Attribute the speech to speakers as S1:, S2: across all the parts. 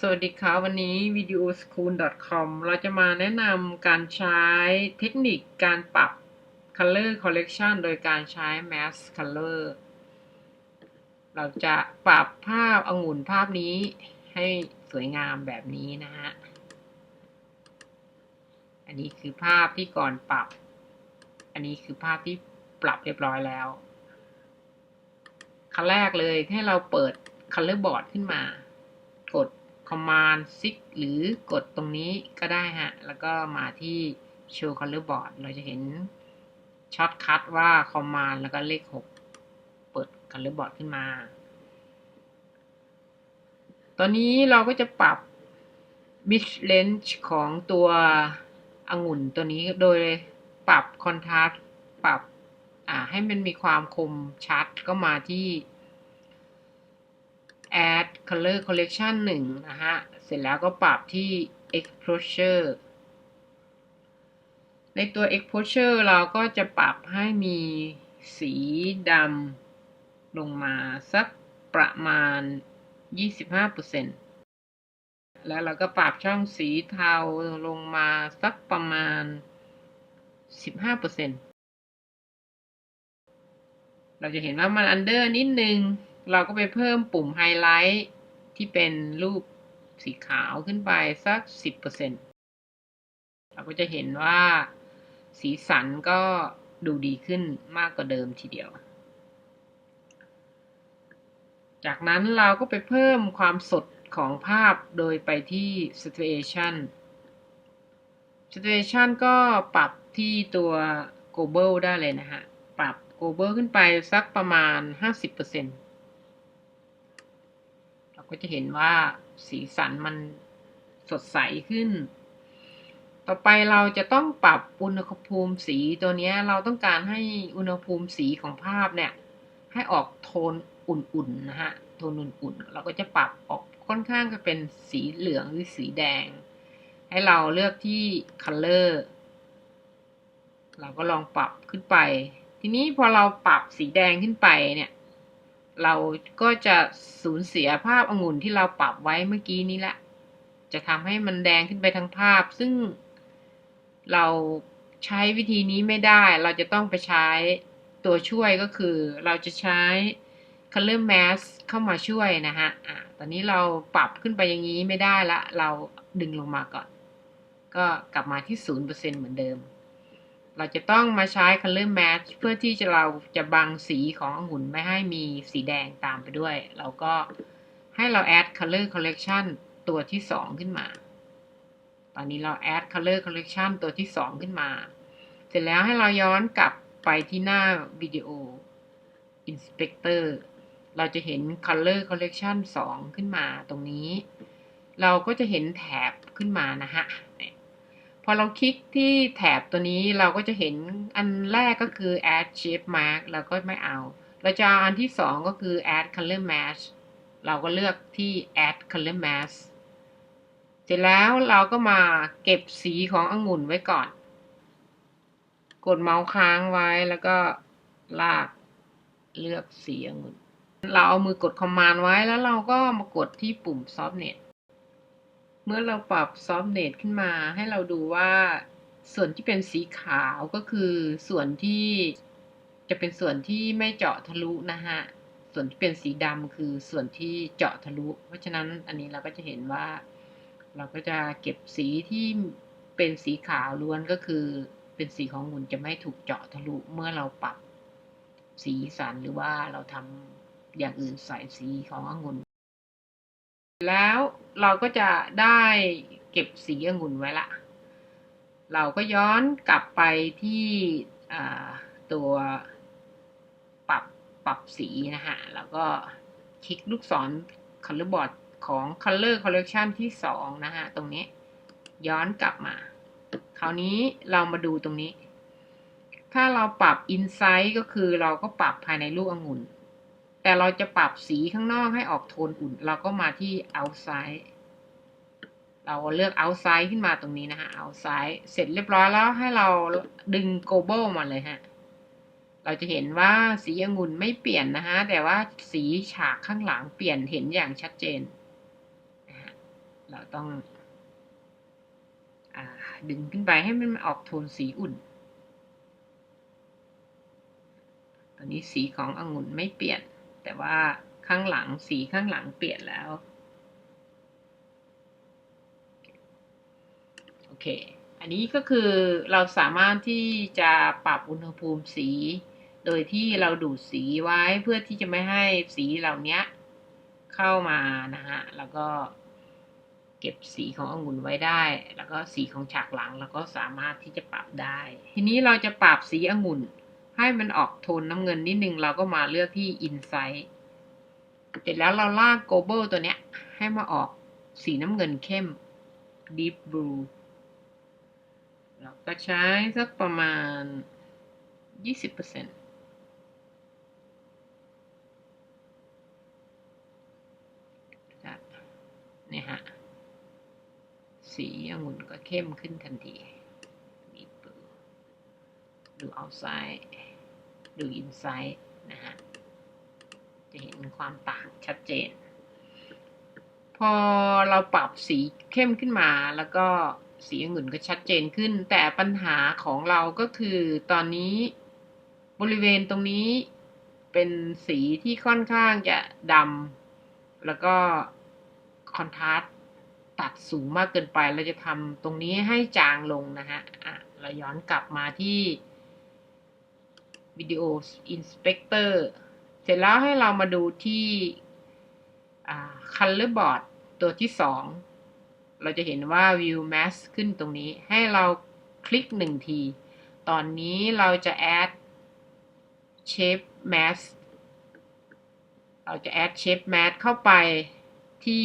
S1: สวัสดีครับวันนี้ videoschool.com เราจะมาแนะนำการใช้เทคนิคการปรับ color correction โดยการใช้ mask color เราจะปรับภาพองุ่นภาพนี้ให้สวยงามแบบนี้นะฮะ อันนี้คือภาพที่ก่อนปรับ อันนี้คือภาพที่ปรับเรียบร้อยแล้ว ขั้นแรกเลยให้เราเปิด color board ขึ้นมา กด command 6หรือกดตรงนี้ก็ได้ฮะ แล้วก็มาที่ show color board เราจะเห็นช็อตคัทว่า command แล้วก็เลข 6 เปิด color board ขึ้นมา ตอนนี้เราก็จะปรับ mid range ของตัว องุ่นตัวนี้โดยปรับ contrast ปรับอ่าให้มันมีความคมชัดก็มาที่ add color correction 1 นะฮะ เสร็จแล้วก็ปรับที่ exposure ในตัว exposure เราก็จะปรับให้มีสีดำลงมาสักประมาณ 25% แล้วเราก็ปรับช่องสีเทาลงมาสักประมาณ 15%เราจะเห็นว่ามัน under นิดนึง เราก็ไปเพิ่มปุ่มไฮไลท์ที่เป็นรูปสีขาวขึ้นไปสัก 10%เราก็จะเห็นว่าสีสันก็ดูดีขึ้นมากกว่าเดิมทีเดียว จากนั้นเราก็ไปเพิ่มความสด ของภาพโดยไปที่ Situation Situation ก็ปรับที่ตัว Global ได้เลยนะฮะ ปรับ Global ขึ้นไปสักประมาณ 50%เราก็จะเห็นว่าสีสันมันสดใสขึ้น ต่อไปเราจะต้องปรับอุณหภูมิสีตัวนี้เราต้องการให้อุณหภูมิสีของภาพเนี่ย ให้ออกโทนอุ่นๆนะฮะ โทนอุ่นๆ เราก็จะปรับออก ค่อนข้างจะเป็นสีเหลืองหรือสีแดง ให้เราเลือกที่ color เราก็ลองปรับขึ้นไป ทีนี้พอเราปรับสีแดงขึ้นไปเนี่ย เราก็จะสูญเสียภาพองุ่นที่เราปรับไว้เมื่อกี้นี้แหละ จะทำให้มันแดงขึ้นไปทั้งภาพ ซึ่งเราใช้วิธีนี้ไม่ได้ เราจะต้องไปใช้ตัวช่วยก็คือ เราจะใช้ color mask เข้ามาช่วยนะฮะ ตอนนี้เราปรับขึ้นไปอย่างนี้ไม่ได้ละ เราดึงลงมาก่อน ก็กลับมาที่ 0%เหมือนเดิม เราจะต้องมาใช้ color mask เพื่อที่จะเราจะบังสีขององุ่นไม่ให้มีสีแดงตามไปด้วย เราก็ให้เรา add color correction ตัวที่ 2 ขึ้นมา ตอนนี้เรา add color correction ตัวที่ 2 ขึ้นมา เสร็จแล้วให้เราย้อนกลับไปที่หน้าวิดีโอ inspector เราจะเห็น color correction 2 ขึ้นมาตรงนี้ เราก็จะเห็นแถบขึ้นมานะฮะพอเราคลิกที่แถบตัวนี้เราก็จะเห็นอันแรกก็คือ add shape mark เราก็ไม่เอา เราจะเอาอันที่สองก็คือ add color match เราก็เลือกที่ add color match เสร็จแล้วเราก็มาเก็บสีขององุ่นไว้ก่อน กดเมาส์ค้างไว้แล้วก็ลากเลือกสีองุ่น เราเอามือกด command ไว้แล้วเราก็มากดที่ปุ่ม softnet เมื่อเราปรับ softnet ขึ้นมาให้เราดูว่าส่วนที่เป็นสีขาวก็คือส่วนที่จะเป็นส่วนที่ไม่เจาะทะลุนะฮะ ส่วนที่เป็นสีดำคือส่วนที่เจาะทะลุ เพราะฉะนั้นอันนี้เราก็จะเห็นว่า เราก็จะเก็บสีที่เป็นสีขาวล้วนก็คือ เป็นสีของหุ่นจะไม่ถูกเจาะทะลุเมื่อเราปรับสีสันหรือว่าเราทำ อย่างอื่นใส่สีขององุ่น แล้วเราก็จะได้เก็บสีองุ่นไว้ละ เราก็ย้อนกลับไปที่ตัวปรับปรับสีนะฮะ แล้วก็คลิกลูกศร color board ของ color correction ที่สองนะฮะ ตรงนี้ย้อนกลับมา คราวนี้เรามาดูตรงนี้ ถ้าเราปรับ inside ก็คือเราก็ปรับภายในลูกองุ่น แต่เราจะปรับสีข้างนอกให้ออกโทนอุ่น เราก็มาที่ outside เราเลือก outside ขึ้นมาตรงนี้นะฮะ outside เสร็จเรียบร้อยแล้วให้เราดึง global มาเลยฮะ เราจะเห็นว่าสีองุ่นไม่เปลี่ยนนะฮะ แต่ว่าสีฉากข้างหลังเปลี่ยนเห็นอย่างชัดเจน เราต้องอดึงขึ้นไปให้มันออกโทนสีอุ่นตอนนี้สีขององุ่นไม่เปลี่ยน แต่ว่าข้างหลังสีข้างหลังเปลี่ยนแล้ว โอเค อันนี้ก็คือเราสามารถที่จะปรับอุณหภูมิสี โดยที่เราดูดสีไว้เพื่อที่จะไม่ให้สีเหล่านี้เข้ามานะฮะ แล้วก็เก็บสีขององุ่นไว้ได้ แล้วก็สีของฉากหลังเราก็สามารถที่จะปรับได้ ทีนี้เราจะปรับสีองุ่น ให้มันออกโทนน้ำเงินนิดนึงเราก็มาเลือกที่ Insight เสร็จแล้วเราลาก Global ตัวเนี้ย ให้มาออกสีน้ำเงินเข้ม Deep Blue เราก็ใช้สักประมาณ 20%ครับเนี่ยฮะ สีองุ่นก็เข้มขึ้นทันที Deep Blue ดู outside ดู inside นะฮะจะเห็นความต่างชัดเจน พอเราปรับสีเข้มขึ้นมาแล้วก็สีองุ่นก็ชัดเจนขึ้น แต่ปัญหาของเราก็คือตอนนี้บริเวณตรงนี้เป็นสีที่ค่อนข้างจะดำแล้วก็คอนทราสต์ตัดสูงมากเกินไป เราจะทำตรงนี้ให้จางลงนะฮะอะเราย้อนกลับมาที่ วิดีโอ Inspector เสร็จแล้วให้เรามาดูที่ color board ตัวที่สองเราจะเห็นว่า view mask ขึ้นตรงนี้ให้เราคลิกหนึ่งที ตอนนี้เราจะ add shape mask เราจะ add shape mask เข้าไปที่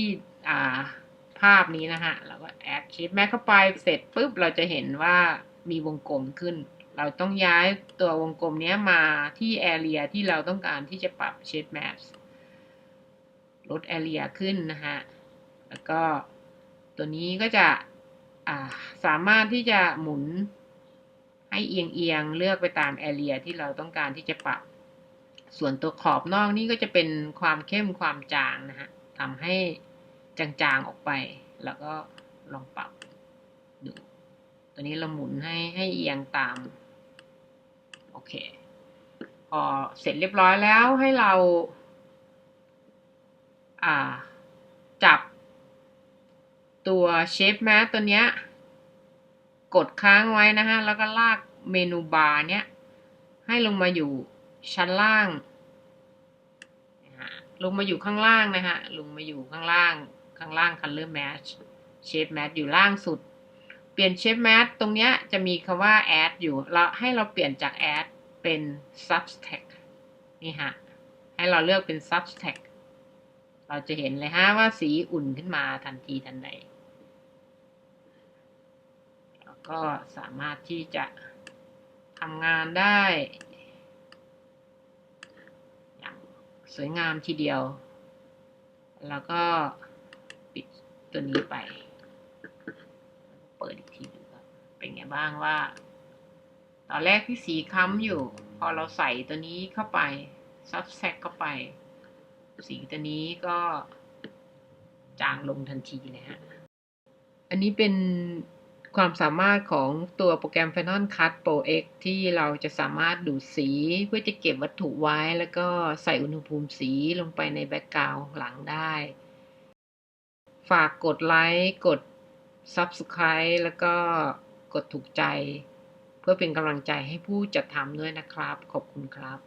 S1: ภาพนี้นะฮะ เราก็ add shape mask เข้าไปเสร็จปุ๊บเราจะเห็นว่ามีวงกลมขึ้น เราต้องย้ายตัววงกลมนี้มาที่ area ที่เราต้องการที่จะปรับ shape mask ลด area ขึ้นนะฮะ แล้วก็ตัวนี้ก็จะสามารถที่จะหมุนให้เอียงเอียงเลือกไปตาม area ที่เราต้องการที่จะปรับ ส่วนตัวขอบนอกนี่ก็จะเป็นความเข้มความจางนะฮะทำให้จางๆออกไป แล้วก็ลองปรับดูตัวนี้เราหมุนให้ให้เอียงตาม โอเค พอเสร็จเรียบร้อยแล้วให้เรา อ่า จับตัวเชฟแมสตัวเนี้ย กดค้างไว้นะฮะ แล้วก็ลากเมนูบาร์เนี้ย ให้ลงมาอยู่ชั้นล่างลงมาอยู่ข้างล่างนะฮะ ลงมาอยู่ข้างล่าง ข้างล่าง color match shape match อยู่ล่างสุด เปลี่ยน shape match ตรงเนี้ยจะมีคำว่า add อยู่เราให้เราเปลี่ยนจาก add เป็น subtract นี่ฮะ ให้เราเลือกเป็น subtract เราจะเห็นเลยฮะว่าสีอุ่นขึ้นมาทันทีทันใดแล้วก็สามารถที่จะทำงานได้ อย่างสวยงามทีเดียว แล้วก็ปิดตัวนี้ไป เปิดอีกทีดูครับเป็นไง บ้างว่า ตอนแรกที่สีค้ำอยู่ พอเราใส่ตัวนี้เข้าไปซับแซกเข้าไป สีตัวนี้ก็จางลงทันทีนะฮะ อันนี้เป็นความสามารถของตัวโปรแกรม Final Cut Pro X ที่เราจะสามารถดูดสีเพื่อจะเก็บวัตถุไว้ แล้วก็ใส่อุณหภูมิสีลงไปในแบ็กกราวด์หลังได้ ฝากกดไลค์ กด Subscribe แล้วก็ กดถูกใจ เพื่อเป็นกำลังใจให้ผู้จัดทำด้วยนะครับ ขอบคุณครับ